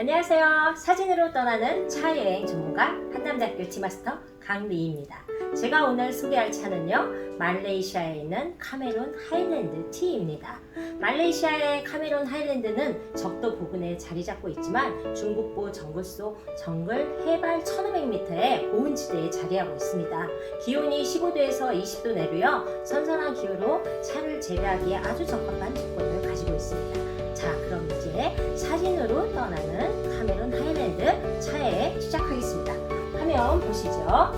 안녕하세요. 사진으로 떠나는 차여행 전문가 한남대학교 티마스터 강미희입니다. 제가 오늘 소개할 차는요, 말레이시아에 있는 카메론 하일랜드 티입니다. 말레이시아의 카메론 하일랜드는 적도 부근에 자리 잡고 있지만 중북부 정글 속 정글 해발 1500m의 고온지대에 자리하고 있습니다. 기온이 15도에서 20도 내로요, 선선한 기후로 차를 재배하기에 아주 적합한 조건을 가지고 있습니다. 자, 그럼 이제 사진으로 떠나는 보시죠.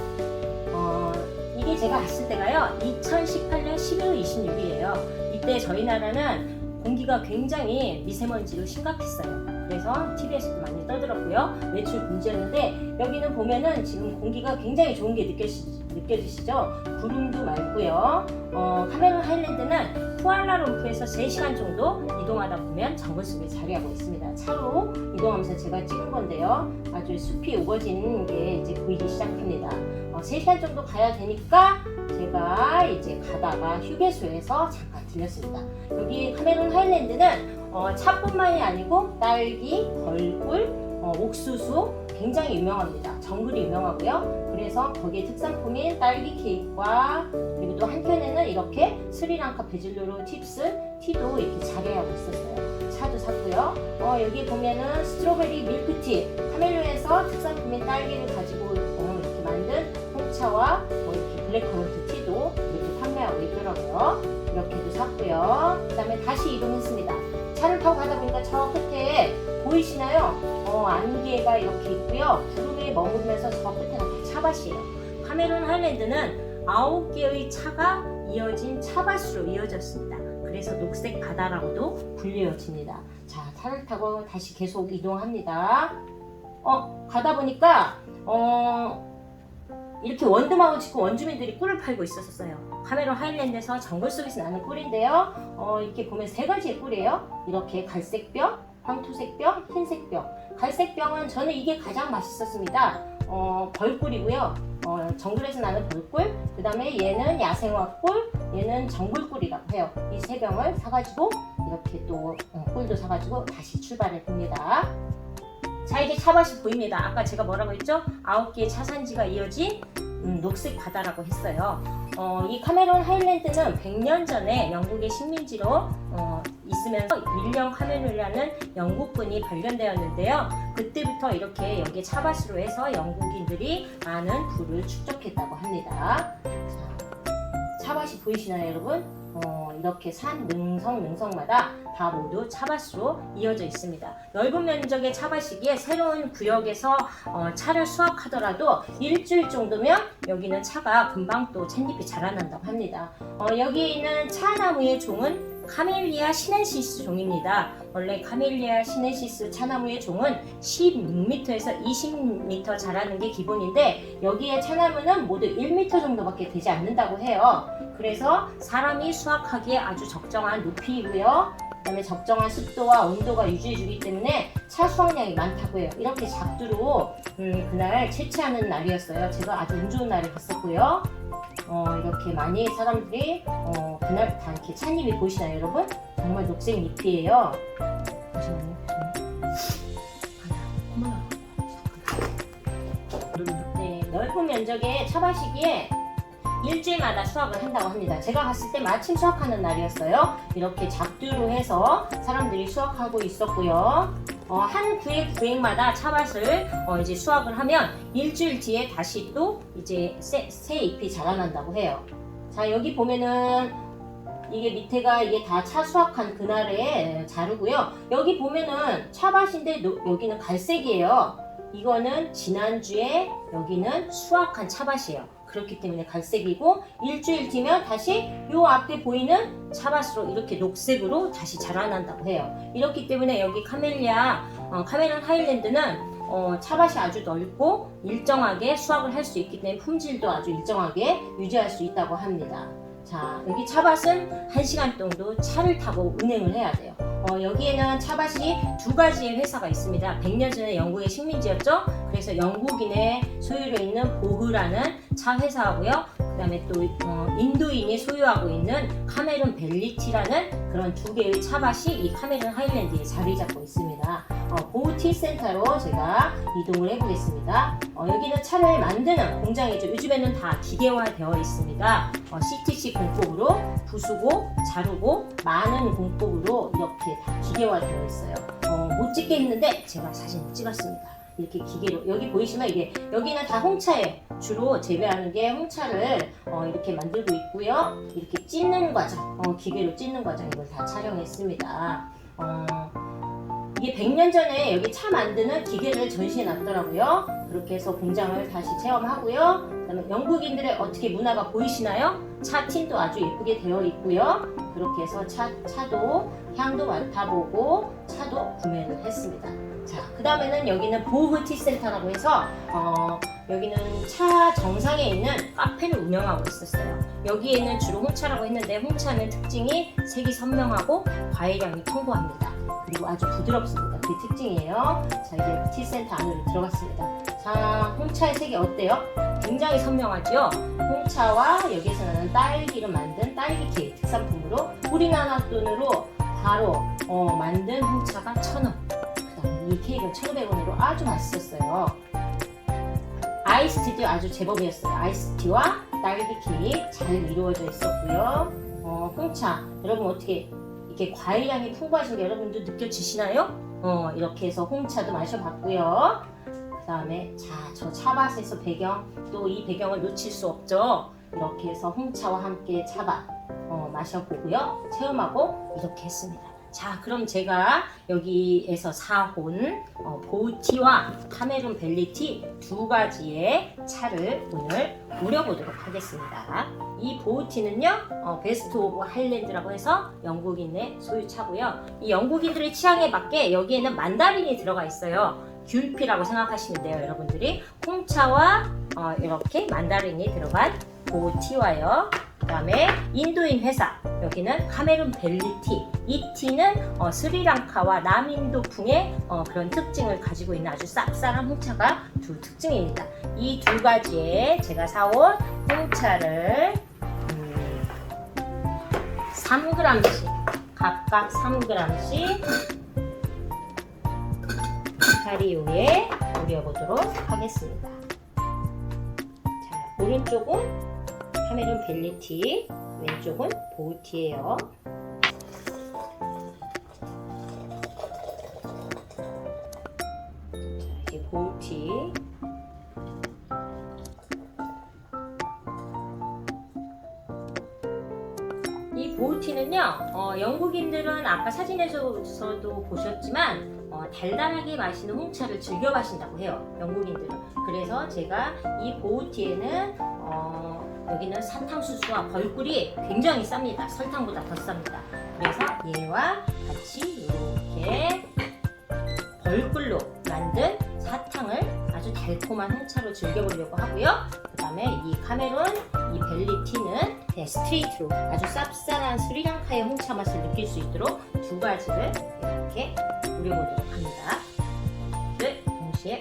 어, 이게 제가 갔을 때가요, 2018년 11월 26일이에요. 이때 저희 나라는 공기가 굉장히 미세먼지로 심각했어요. 그래서 TV에서도 많이 떠들었고요. 매출 금지였는데 여기는 보면은 지금 공기가 굉장히 좋은 게 느껴지, 느껴지시죠? 구름도 맑고요. 어, 카메론 하일랜드는 쿠알라룸푸에서 3시간 정도 이동하다 보면 정글 속에 자리하고 있습니다. 차로 이동하면서 제가 찍은 건데요. 아주 숲이 우거진 게 이제 보이기 시작합니다. 어, 3시간 정도 가야 되니까 제가 이제 가다가 휴게소에서 잠깐 들렸습니다. 여기 카메론 하일랜드는 어, 차뿐만이 아니고 딸기, 벌꿀, 어, 옥수수 굉장히 유명합니다. 정글이 유명하고요. 그래서 거기에 특산품인 딸기 케이크와 그리고 또 한켠에는 이렇게 스리랑카 베질로로 팁스 티도 이렇게 자리하고 있었어요. 차도 샀고요. 어, 여기 보면은 스트로베리 밀크티 카멜로에서 특산품인 딸기를 가지고 어, 이렇게 만든 홍차와 뭐 이렇게 블랙커런트 티도 이렇게 판매하고 있더라고요. 이렇게도 샀고요. 그 다음에 다시 이동했습니다. 차를 타고 가다 보니까 저 끝에 보이시나요? 어, 안개가 이렇게 있고요. 구름에 머무르면서 저 끝에가 다 차밭이에요. 카메론 하일랜드는 아홉 개의 차가 이어진 차밭으로 이어졌습니다. 그래서 녹색 바다라고도 불려집니다. 자, 차를 타고 다시 계속 이동합니다. 어, 가다 보니까 어, 이렇게 원두막을 짓고 원주민들이 꿀을 팔고 있었어요. 카메론 하일랜드에서 정글 속에서 나는 꿀인데요. 어, 이렇게 보면 세 가지의 꿀이에요. 이렇게 갈색병, 황토색병, 흰색병. 갈색병은 저는 이게 가장 맛있었습니다. 어, 벌꿀이고요. 어, 정글에서 나는 벌꿀, 그 다음에 얘는 야생화꿀, 얘는 정글꿀이라고 해요. 이 세 병을 사가지고 이렇게 또 어, 꿀도 사가지고 다시 출발해 봅니다. 자 이제 차밭이 보입니다. 아까 제가 뭐라고 했죠? 아홉 개의 차산지가 이어진 음, 녹색 바다라고 했어요. 어, 이 카메론 하일랜드는 100년 전에 영국의 식민지로 어, 있으면서 윌리엄 카메론이라는 영국군이 발견되었는데요. 그때부터 이렇게 여기 차밭으로 해서 영국인들이 많은 부를 축적했다고 합니다. 자, 차밭이 보이시나요, 여러분? 어, 이렇게 산 능성 능성마다 다 모두 차밭으로 이어져 있습니다. 넓은 면적의 차밭이기에 새로운 구역에서 어, 차를 수확하더라도 일주일 정도면 여기는 차가 금방 또 찻잎이 자라난다고 합니다. 어, 여기 있는 차나무의 종은 카멜리아 시넨시스 종입니다. 원래 카멜리아 시넨시스 차나무의 종은 16m에서 20m 자라는 게 기본인데 여기에 차나무는 모두 1m 정도밖에 되지 않는다고 해요. 그래서 사람이 수확하기에 아주 적정한 높이이고요. 그다음에 적정한 습도와 온도가 유지해주기 때문에 차 수확량이 많다고 해요. 이렇게 작두로 음, 그날 채취하는 날이었어요. 제가 아주 운 좋은 날에 갔었고요. 어, 이렇게 많이 사람들이 어, 그날부터 이렇게 찻잎이 보이시나요, 여러분? 정말 녹색 잎이에요. 네, 넓은 면적의 차밭이기에 일주일마다 수확을 한다고 합니다. 제가 갔을 때 마침 수확하는 날이었어요. 이렇게 작두로 해서 사람들이 수확하고 있었고요. 어, 한 구획 구획마다 차밭을 어, 이제 수확을 하면 일주일 뒤에 다시 또 이제 새, 새 잎이 자라난다고 해요. 자 여기 보면은 이게 밑에가 이게 다 차 수확한 그날의 자루고요. 여기 보면은 차밭인데 노- 여기는 갈색이에요. 이거는 지난주에 여기는 수확한 차밭이에요. 그렇기 때문에 갈색이고 일주일 뒤면 다시 요 앞에 보이는 차밭으로 이렇게 녹색으로 다시 자라난다고 해요. 이렇기 때문에 여기 카멜리아 어, 카메론 하일랜드는 어, 차밭이 아주 넓고 일정하게 수확을 할 수 있기 때문에 품질도 아주 일정하게 유지할 수 있다고 합니다. 자 여기 차밭은 1시간 정도 차를 타고 운행을 해야 돼요. 어, 여기에는 차밭이 두 가지의 회사가 있습니다. 100년 전에 영국의 식민지였죠. 그래서 영국인의 소유로 있는 보흐라는 차 회사하고요. 그다음에 또 어, 인도인이 소유하고 있는 카메룬 벨리티라는 그런 두 개의 차밭이 이 카메룬 하일랜드에 자리 잡고 있습니다. 어, 보우티 센터로 제가 이동을 해보겠습니다. 어, 여기는 차를 만드는 공장이죠. 요즘에는 다 기계화되어 있습니다. 어, CTC 공법으로 부수고 자르고 많은 공법으로 이렇게 다 기계화되어 있어요. 어, 못 찍게 했는데 제가 사진 찍었습니다. 이렇게 기계로 여기 보이시면 이게 여기는 다 홍차예요. 주로 재배하는 게 홍차를 어, 이렇게 만들고 있고요. 이렇게 찢는 과정, 어, 기계로 찢는 과정 이걸 다 촬영했습니다. 어, 이게 100년 전에 여기 차 만드는 기계를 전시해 놨더라고요. 그렇게 해서 공장을 다시 체험하고요. 그다음에 영국인들의 어떻게 문화가 보이시나요? 차 틴도 아주 예쁘게 되어 있고요. 그렇게 해서 차, 차도 향도 맡아보고 차도 구매를 했습니다. 자, 그 다음에는 여기는 보흐티 센터라고 해서 어, 여기는 차 정상에 있는 카페를 운영하고 있었어요. 여기에는 주로 홍차라고 했는데 홍차는 특징이 색이 선명하고 과일향이 풍부합니다. 그리고 아주 부드럽습니다. 그게 특징이에요. 자, 이제 티센터 안으로 들어갔습니다. 자, 홍차의 색이 어때요? 굉장히 선명하죠? 홍차와 여기서 나는 딸기를 만든 딸기 케이크 특산품으로 우리나라 돈으로 바로 어, 만든 홍차가 천 원. 케이크는 1,500원으로 아주 맛있었어요. 아이스티도 아주 제법이었어요. 아이스티와 딸기 케이크 잘 이루어져 있었고요. 어, 홍차 여러분 어떻게 이렇게 과일 향이 풍부하신 게 여러분도 느껴지시나요? 어, 이렇게 해서 홍차도 마셔봤고요. 그 다음에 자, 저 차밭에서 배경 또 이 배경을 놓칠 수 없죠. 이렇게 해서 홍차와 함께 차밭 어, 마셔보고요. 체험하고 이렇게 했습니다. 자, 그럼 제가 여기에서 사온 어, 보우티와 카메룬 벨리티 두 가지의 차를 오늘 우려보도록 하겠습니다. 이 보우티는요, 어, 베스트 오브 하일랜드라고 해서 영국인의 소유차고요. 이 영국인들의 취향에 맞게 여기에는 만다린이 들어가 있어요. 귤피라고 생각하시면 돼요, 여러분들이. 홍차와 어, 이렇게 만다린이 들어간 보우티와요. 그 다음에 인도인 회사 여기는 카메룬 벨리티. 이 티는 어, 스리랑카와 남인도풍의 어, 그런 특징을 가지고 있는 아주 쌉쌀한 홍차가 두 특징입니다. 이 두 가지에 제가 사온 홍차를 음, 3g씩 각각 3g씩 자리요에 우려보도록 하겠습니다. 자 오른쪽은 카메룬 벨리티, 왼쪽은 보우티예요. 자, 이제 보우티. 이 보우티는요, 어, 영국인들은 아까 사진에서도 보셨지만 어, 달달하게 마시는 홍차를 즐겨 마신다고 해요. 영국인들은. 그래서 제가 이 보우티에는 어, 여기는 사탕수수와 벌꿀이 굉장히 쌉니다. 설탕보다 더 쌉니다. 그래서 얘와 같이 이렇게 벌꿀로 만든 사탕을 아주 달콤한 홍차로 즐겨보려고 하고요. 그 다음에 이 카메론, 이 벨리티는 그냥 스트레이트로 아주 쌉쌀한 스리랑카의 홍차 맛을 느낄 수 있도록 두 가지를 이렇게 우려보도록 합니다. 를 동시에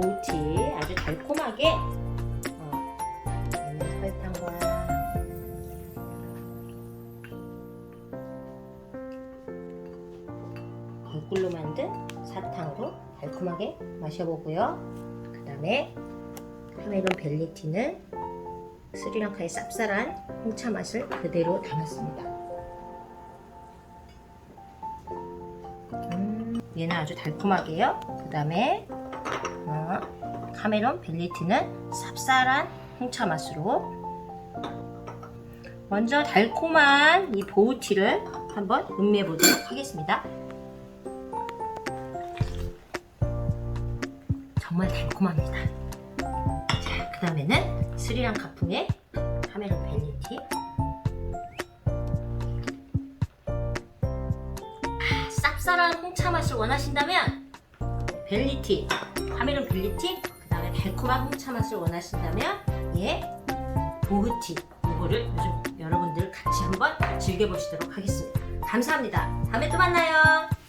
보우티 아주 달콤하게 어, 얘는 설탕과 벌꿀로 만든 사탕으로 달콤하게 마셔보고요. 그 다음에 카메론 벨리티는 스리랑카의 쌉쌀한 홍차 맛을 그대로 담았습니다. 음, 얘는 아주 달콤하게요. 그 다음에 어, 카메론 벨리티는 쌉쌀한 홍차 맛으로 먼저 달콤한 이 보우티를 한번 음미해 보도록 하겠습니다. 정말 달콤합니다. 자, 그 다음에는 스리랑카 풍의 카메론 벨리티. 아, 쌉쌀한 홍차 맛을 원하신다면 벨리티, 카메론 벨리티, 그 다음에 달콤한 홍차 맛을 원하신다면 예, 보흐티 이거를 요즘 여러분들 같이 한번 즐겨보시도록 하겠습니다. 감사합니다. 다음에 또 만나요.